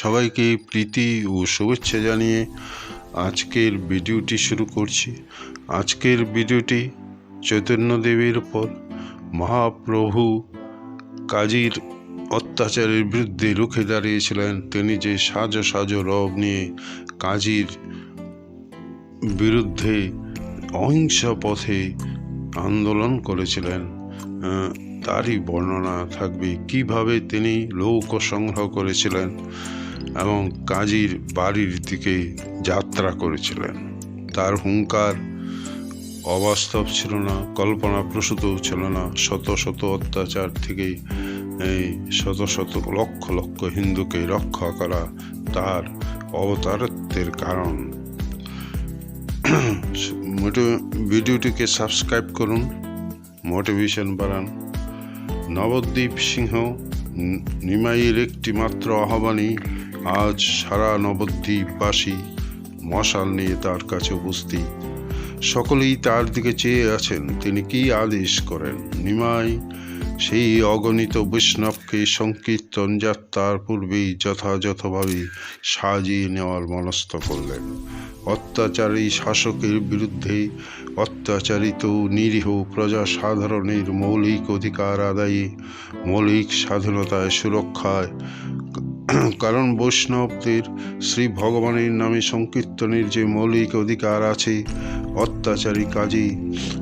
সবাইকে প্রীতি ও শুভেচ্ছা জানিয়ে আজকের ভিডিওটি শুরু করছি। আজকের ভিডিওটি চৈতন্যদেবের উপর মহাপ্রভু কাজীর অত্যাচারের বিরুদ্ধে রুখে দাঁড়িয়েছিলেন। তিনি যে সাজো সাজো রব নিয়ে কাজীর বিরুদ্ধে অহিংসা পথে আন্দোলন করেছিলেন তারই বর্ণনা থাকবে। কীভাবে তিনি লৌক সংগ্রহ করেছিলেন এবং কাজীর বাড়ির দিকে যাত্রা করেছিলেন। তার হুঙ্কার অবাস্তব ছিল না কল্পনা প্রসূতও ছিল না। শত শত অত্যাচার থেকে এই শত শত লক্ষ লক্ষ হিন্দুকে রক্ষা করা তার অবতারত্বের কারণ। ভিডিওটিকে সাবস্ক্রাইব করুন, মোটিভেশন বাড়ান। নবদ্বীপ সিংহ, নিমাইয়ের একটি মাত্র আহ্বানই আজ সারা নবদ্বীপবাসী মশাল নিয়ে তার কাছে উপস্থিত। সকলেই তার দিকে চেয়ে আছেন, তিনি কি আদেশ করেন? নিমাই, সেই অগণিত বৈষ্ণবকে সংকীর্তন যাত্রার পূর্বেই যথাযথভাবে সাজিয়ে নেওয়ার মনস্থ করলেন। অত্যাচারী শাসকের বিরুদ্ধে অত্যাচারিত নিরীহ প্রজা সাধারণের মৌলিক অধিকার আদায়ে, মৌলিক স্বাধীনতায় সুরক্ষায় কারণ বৈষ্ণবদের শ্রী ভগবানের নামে সংকীর্তনের যে মৌলিক অধিকার আছে, অত্যাচারী কাজী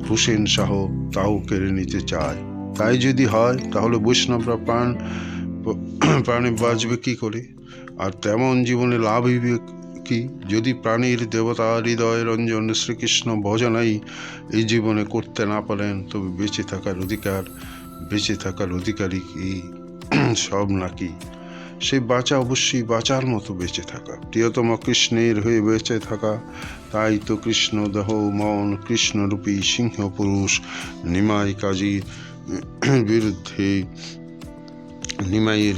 হুসেন শাহ তাও কেড়ে নিতে চায়। তাই যদি হয়, তাহলে বৈষ্ণবরা প্রাণ, প্রাণে বাঁচবে কী করে? আর তেমন জীবনে লাভ হইবে কি? যদি প্রাণীর দেবতা হৃদয় রঞ্জন শ্রীকৃষ্ণ ভজনাই এই জীবনে করতে না পারেন, তবে বেঁচে থাকার অধিকার, বেঁচে থাকার অধিকারই কি? সব নাকি। সেই বাঁচা অবশ্যই বাঁচার মতো বেঁচে থাকা। প্রিয়তম কৃষ্ণের হয়ে বেঁচে থাকা, তাই তো কৃষ্ণ দেহ মন কৃষ্ণরূপী সিংহ পুরুষ নিমাই কাজীর বিরুদ্ধে নিমাইয়ের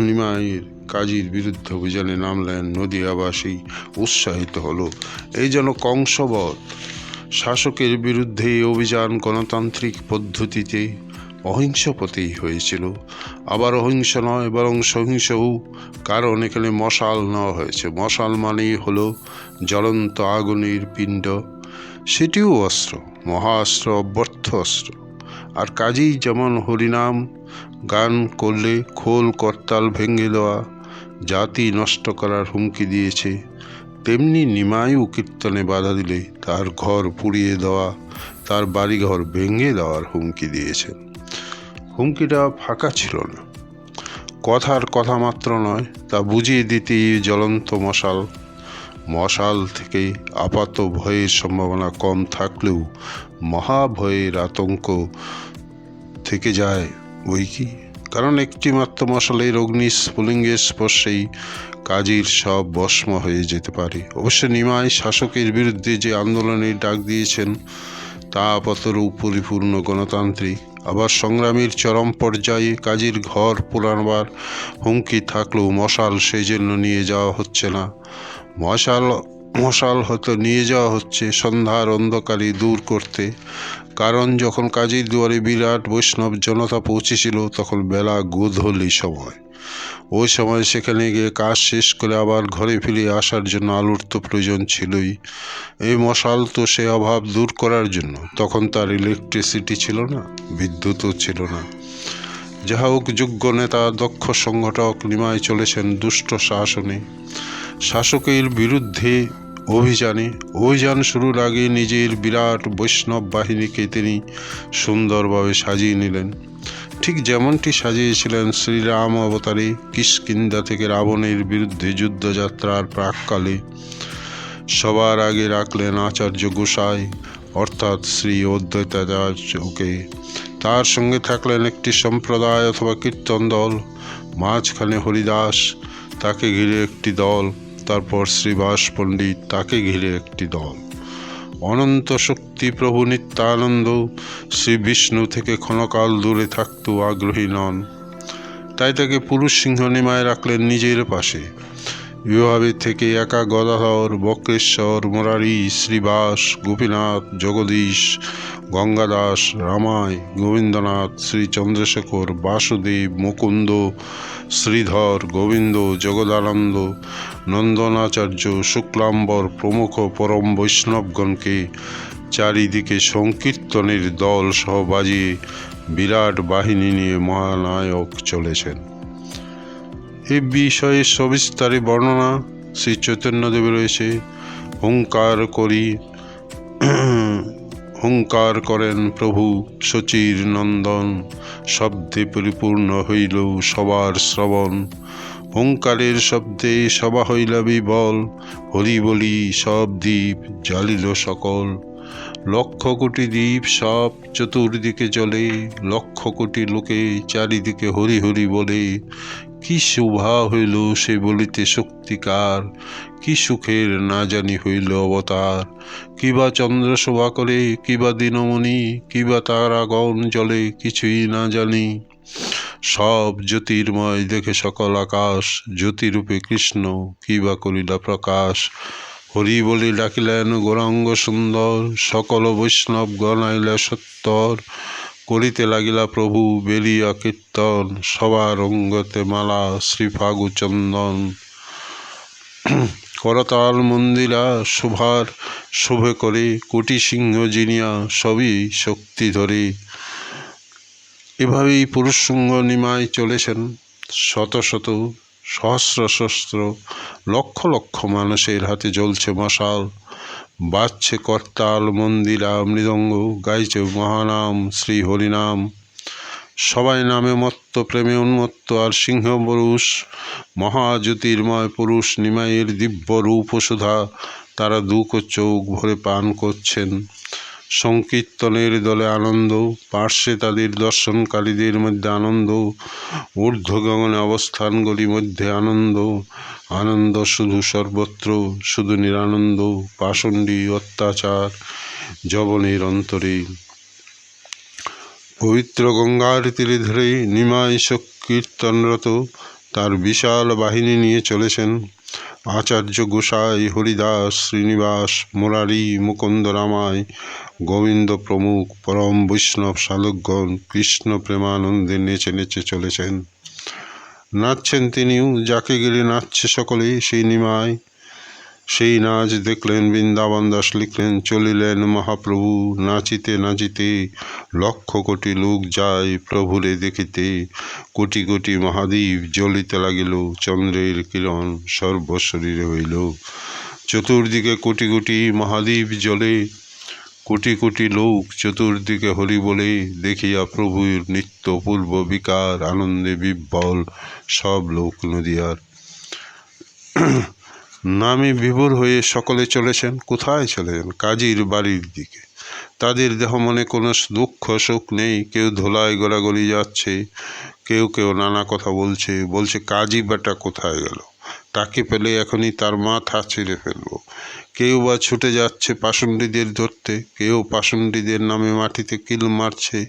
নিমাইয়ের কাজীর বিরুদ্ধে অভিযানে নামলেন নদিয়াবাসী উৎসাহিত হলো। এই যেন কংসবধ শাসকের বিরুদ্ধে অভিযান গণতান্ত্রিক পদ্ধতিতে অহিংস পথেই হয়েছিল। আবার অহিংস নয়, বরং সহিংসও কারণ এখানে মশাল নেওয়া হয়েছে। মশাল মানেই হলো জ্বলন্ত আগুনের পিণ্ড। সেটিও অস্ত্র মহাস্ত্র অব্যর্থ অস্ত্র। আর কাজেই যেমন হরিনাম, গান করলে খোল করতাল ভেঙে দেওয়া, জাতি নষ্ট করার হুমকি দিয়েছে, তেমনি নিমায়ু কীর্তনে বাধা দিলে তার ঘর পুড়িয়ে দেওয়া, তার বাড়িঘর ভেঙে দেওয়ার হুমকি দিয়েছে হুমকিটা ফাঁকা ছিল না। কথার কথা মাত্র নয়, তা বুঝিয়ে দিতে জ্বলন্ত মশাল মশাল থেকে আপাত ভয়ের সম্ভাবনা কম থাকলেও মহাভয়ের আতঙ্ক থেকে যায় ওই কি? কারণ একটি মাত্র মশালের অগ্নি স্ফুলিঙ্গের স্পর্শেই কাজীর সব ভস্ম হয়ে যেতে পারে। অবশ্য নিমাই শাসকের বিরুদ্ধে যে আন্দোলনের ডাক দিয়েছেন তা আপাতরও পরিপূর্ণ গণতান্ত্রিক। আবার সংগ্রামীর চরম পর্যায়ে কাজীর ঘর পোড়ানোর হুমকি থাকলেও মশাল সেই জন্য নিয়ে যাওয়া হচ্ছে না। মশাল মশাল হয়তো নিয়ে যাওয়া হচ্ছে সন্ধ্যার অন্ধকারে দূর করতে। কারণ যখন কাজীর দুয়ারে বিরাট বৈষ্ণব জনতা পৌঁছেছিল, তখন বেলা গোধলি সময়। ওই সময় সেখানে গিয়ে কাজ শেষ করে আবার ঘরে ফিরে আসার জন্য আলুর তো প্রয়োজন ছিলই। এই মশাল তো সে অভাব দূর করার জন্য। তখন তার ইলেকট্রিসিটি ছিল না, বিদ্যুৎও ছিল না। যাহা হোক, যোগ্য নেতা, দক্ষ সংগঠক নিমায় চলেছেন দুষ্ট শাসনে। শাসকের বিরুদ্ধে অভিযানে অভিযান শুরুর আগে নিজের বিরাট বৈষ্ণব বাহিনীকে তিনি সুন্দরভাবে সাজিয়ে নিলেন। ঠিক যেমনটি সাজিয়েছিলেন শ্রীরাম অবতারে কিষ্কিন্দা থেকে রাবণের বিরুদ্ধে যুদ্ধযাত্রার প্রাককালে। সবার আগে রাখলেন আচার্য গোসাই, অর্থাৎ শ্রী অদ্বৈতাচার্যকে। তার সঙ্গে থাকলেন একটি সম্প্রদায় অথবা কীর্তন দল, মাঝখানে হরিদাস, তাকে ঘিরে একটি দল। তারপর শ্রীবাস পণ্ডিত তাকে ঘিরে একটি দল। অনন্ত শক্তি প্রভু নিত্যানন্দ, শ্রী বিষ্ণু থেকে ক্ষণকাল দূরে থাকতেও আগ্রহী নন। তাই তাকে পুরুষ সিংহ নিমায় রাখলেন নিজের পাশে। এভাবে থেকে একা গদাধর, বক্রেশ্বর, মুরারি, শ্রীবাস, গোপীনাথ, জগদীশ, গঙ্গাদাস রামায় গোবিন্দনাথ শ্রী চন্দ্রশেখর বাসুদেব, মুকুন্দ, শ্রীধর, গোবিন্দ, জগদানন্দ, নন্দনাচার্য, শুক্লাম্বর প্রমুখ পরম বৈষ্ণবগণকে চারিদিকে সংকীর্তনের দল সহ বাজিয়ে বিরাট বাহিনী নিয়ে মহানায়ক চলেছেন। এ বিষয়ে সবিস্তারে বর্ণনা শ্রী চৈতন্যদেব রয়েছে। হুঙ্কার করি, হুঙ্কার করেন প্রভু শচীর নন্দন শব্দে পরিপূর্ণ হইল সবার শ্রবণ। হুঙ্কারের শব্দে সভা হইল বিবল, হরি বলি সব দ্বীপ জ্বালিল সকল। লক্ষ কোটি দ্বীপ সব চতুর্দিকে জ্বলে, লক্ষ কোটি লোকে চারিদিকে হরি হরি বলে। কি শোভা হইল সে বলিতে শক্তিকার? কি সুখের না জানি হইল অবতার। কিবা চন্দ্র শোভা করে কিবা দিনমণি কিবা তারাগণ জলে কিছুই না জানি। সব জ্যোতির্ময় দেখে সকল আকাশ, জ্যোতিরূপে কৃষ্ণ কিবা করিলা প্রকাশ? হরি বলি ডাকিলেন, গৌরাঙ্গ সুন্দর, সকল বৈষ্ণব গণাইলা সত্তর। করিতে লাগিলা প্রভু বেরিয়া কীর্তন সবার অঙ্গতে মালা শ্রী ফাগু চন্দন। করতাল মন্দিরা শোভার শোভে করে, কোটি সিংহ জিনিয়া সবই শক্তি ধরে। এভাবেই পুরুষসঙ্গ নিমায় চলেছেন শত শত সহস্র সহস্র লক্ষ লক্ষ মানুষের হাতে জ্বলছে মশাল। বাজছে করতাল মন্দিরা মৃদঙ্গ, গাইছে মহানাম, শ্রী হরিনাম। সবাই নামে মত্ত, প্রেমে উন্মত্ত, আর সিংহ পুরুষ, মহাজ্যোতির্ময় পুরুষ, নিমাইয়ের দিব্য রূপ ও সুধা, তারা দুঃখ চোখ ভরে পান করছেন। সংকীর্তনের দলে আনন্দ, পার্শ্বে তাদের দর্শনকারীদের মধ্যে আনন্দ ঊর্ধ্ব গগনে অবস্থানগুলি মধ্যে আনন্দ আনন্দ শুধু সর্বত্র, শুধু নিরানন্দ, পাষণ্ডী অত্যাচার জবনের অন্তরে। পবিত্র গঙ্গার তীরে ধরে নিমাই কীর্তনরত তার বিশাল বাহিনী নিয়ে চলেছেন। আচার্য গোসাই, হরিদাস, শ্রীনিবাস, মুরারি, মুকুন্দ রামায় গোবিন্দ প্রমুখ, পরম বৈষ্ণব সাধকগণ, কৃষ্ণ প্রেমানন্দে নেচে নেচে চলেছেন। নাচছেন তিনিও, যাকে গেলে নাচছে সকলে, সেই নিমায় সেই নাচ দেখলেন বৃন্দাবন দাস লিখলেন, চলিলেন মহাপ্রভু, নাচিতে নাচিতে লক্ষ কোটি লোক যায় প্রভুরে দেখিতে। কোটি কোটি মহাদ্বীপ জ্বলিতে লাগিল, চন্দ্রের কিরণ সর্বশরীরে হইল। চতুর্দিকে কোটি কোটি মহাদ্বীপ জ্বলে, কোটি কোটি লোক চতুর্দিকে হরি বলে দেখিয়া প্রভুর নিত্য পূর্ব বিকার, আনন্দে বিব্বল সব লোক নদিয়ার। নামে বিভোর হয়ে সকলে চলেছেন, কোথায় চলেছেন? কাজীর বাড়ির দিকে। তাদের দেহ মনে কোনো দুঃখ, সুখ নেই। কেউ ধোলায় গড়াগড়ি যাচ্ছে, কেউ কেউ নানা কথা বলছে। বলছে, কাজী বেটা কোথায় গেল? তাকে পেলে এখনই তার মাথা ছিঁড়ে ফেলব। কেউ বা ছুটে যাচ্ছে পাষণ্ডীদের ধরতে, কেউ পাষণ্ডীদের নামে মাটিতে কিল মারছে।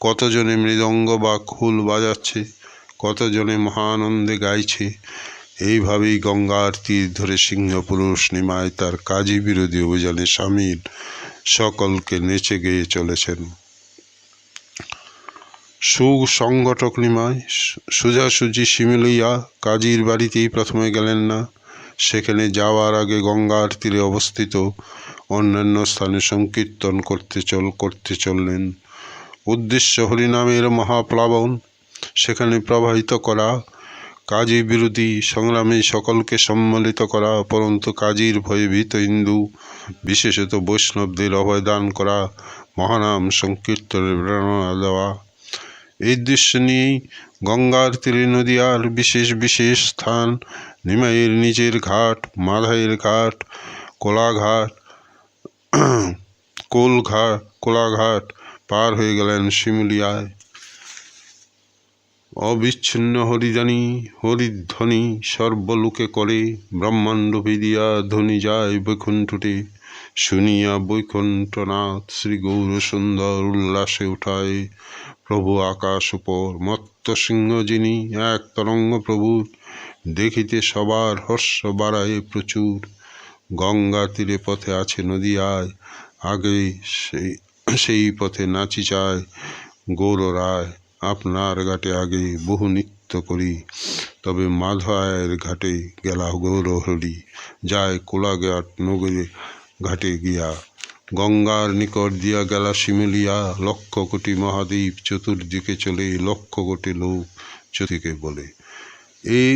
কতজনে মৃদঙ্গ বা খুল বাজাচ্ছে, কতজনে মহানন্দে গাইছে। এইভাবেই গঙ্গার তীর ধরে সিংহপুরুষ নিমায় তার কাজী বিরোধী অভিযানে সামিল। সকলকে নেচে গেয়ে চলেছেন। সুসংগঠক নিমায় সোজাসুজি শিমিলইয়া কাজীর বাড়িতেই প্রথমে গেলেন না। সেখানে যাওয়ার আগে গঙ্গার তীরে অবস্থিত অন্যান্য স্থানে সংকীর্তন করতে চল, করতে চললেন। উদ্দেশ্য হরিনামের মহাপ্লাবন। সেখানে প্রবাহিত করা কাজী বিরোধী সংগ্রামে সকলকে সম্মিলিত করা, পরন্তু কাজীর ভয়ে ভীত হিন্দু বিশেষত বৈষ্ণবদের অভয়দান করা, মহানাম সংকীর্তনের প্রেরণা দেওয়া। এই দৃশ্য নিয়েই গঙ্গার তীরে নদীয়ার বিশেষ বিশেষ স্থান, নিমাইয়ের নিজের ঘাট মাধাইয়ের ঘাট, কোলাঘাট কোলঘাট কোলাঘাট পার হয়ে গেলেন শিমুলিয়ায়। অবিচ্ছিন্ন হরিজানি, হরিধ্বনি সর্বলোকে করে। ব্রহ্মাণ্ড বিদিয়া ধ্বনি যায় বৈকুণ্ঠটে শুনিয়া বৈকুণ্ঠনাথ শ্রী গৌর সুন্দর উল্লাসে উঠায়। প্রভু আকাশ উপর মত্ত সিংহ যিনি, এক তরঙ্গ প্রভুর দেখিতে সবার হর্ষ বাড়ায় প্রচুর। গঙ্গা তীরে পথে আছে নদীয়ায়। আগে সেই সেই পথে নাচি যায় গৌর রায়। আপনার ঘাটে আগে বহু নৃত্য করি, তবে মাধবের ঘাটে গেলা গৌর হরি যায় কোলাঘাট নগরে ঘাটে গিয়া, গঙ্গার নিকট দিয়া গেলা শিমুলিয়া লক্ষ কোটি মহাদ্বীপ চতুর্দিকে চলে, লক্ষ কোটি লোক চতুর্দিকে বলে। এই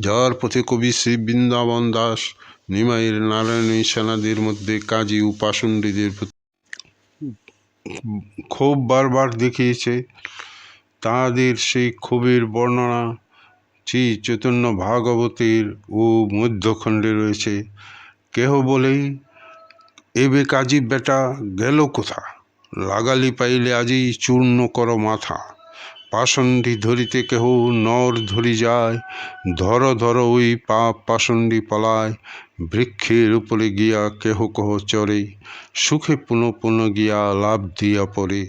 যাওয়ার পথে কবি শ্রী বৃন্দাবন দাস, নিমাইয়ের নারায়ণী সেনাদের মধ্যে কাজী ও পাষণ্ডীদের প্রতি ক্ষোভ বারবার দেখিয়েছে। তাহাদের সেই ক্ষোভের বর্ণনা শ্রী চৈতন্য ভাগবতের ও মধ্যখণ্ডে রয়েছে। কেহ বলেই এবে কাজী বেটা গেল কোথা? লাগালি পাইলে আজই চূর্ণ কর মাথা। পাষণ্ডী ধরিতে কেহ নর ধরি যায়, ধর ধর ওই পাপ পাষণ্ডী পলায়। বৃক্ষের উপরে গিয়া কেহ কহ চরে সুখে পুনঃ পুনঃ গিয়া লাভ দিয়া পরে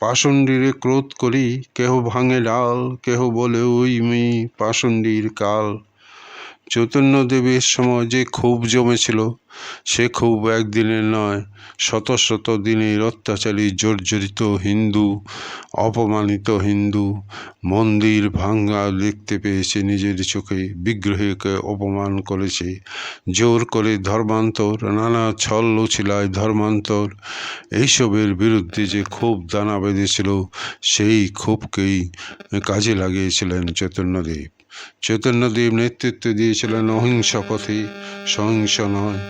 পাষণ্ডীরে ক্রোধ করি, কেহ ভাঙে ডাল, কেহ বলে ওই মেয়ে পাষণ্ডীর কাল। চৈতন্যদেবের সময় যে ক্ষোভ জমেছিল, সে ক্ষোভ একদিনের নয়, শত শত দিনের অত্যাচারী, জর্জরিত হিন্দু, অপমানিত হিন্দু, মন্দির ভাঙ্গা দেখতে পেয়েছে নিজের চোখে, বিগ্রহকে অপমান করেছে, জোর করে ধর্মান্তর, নানা ছল লুছিলায় ধর্মান্তর, এইসবের বিরুদ্ধে যে ক্ষোভ দানা বেঁধেছিল, সেই ক্ষোভকেই কাজে লাগিয়েছিলেন চৈতন্যদেব চৈতন্যদেব নেতৃত্ব দিয়েছিলেন অহিংস পথে। সহিংস নয়।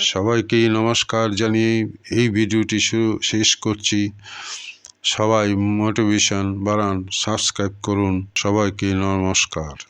সবাইকেই নমস্কার জানিয়ে এই ভিডিওটি শেষ করছি। সবাই মোটিভেশন বাড়ান, সাবস্ক্রাইব করুন। সবাইকে নমস্কার।